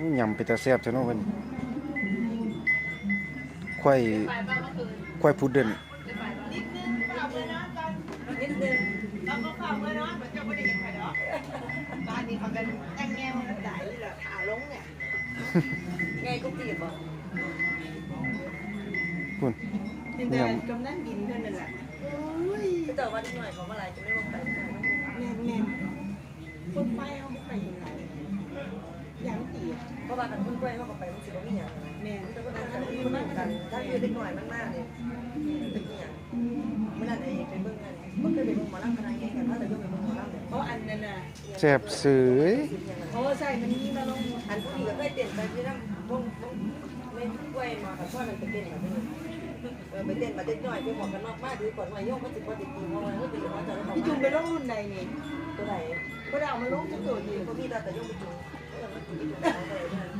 อู้ยำเป็นตาแซ่บจังเนาะเพิ่นควายควายพุดเดิ้ลนิดนึงเราก็ฟังไว้เนาะมันจะไม่ได้เห็นใครเนาะบ้านนี้เขากันแองแงมันกันได้เลยเหรอขาลงเนี่ยไงก็จีบอะคุณดินแดนกำนันดินเท่านั้นแหละโอ้ยก็เจอวันหน่อยของอะไรจะไม่ลงไปแม่แม่คนไป ราะว่ากันคุณกล้วยเขาก็ไปรู้สึกว่ามีอย่างแม่แต่ก็ต้องการที่มันกันถ้าคือเด็กหน่อยมากๆเนี่ยเป็นอย่างเมื่อนั้นเองไปเบิ่งกันเคยไปเบิ่งหมอลำคณะใหญ่กันถ้าแต่ก็ไปเบิ่งหมอลำเนี่ยเพราะอันนั้นน่ะแซ่บเสยเพราะว่าใช่มันนี่มาลงอันผู้หญิงก็เคยเต้นไปที่นั่งวงวงเล่นกล้วยมากับพ่อนั่นไปเต้นแบบนี้เออไปเต้นมาเด็กหน่อยไปหมวกกันนอกมากดีกว่าหน่อยโยกมันสิบกว่าติดตีเพราะว่าเขาตีเขาจะได้พี่จุงไปลงรุ่นใดนี่ตัวไหน ก็ได้เอามาลงจะโจทย์ดีก็มีแต่แต่ยกไปโจทย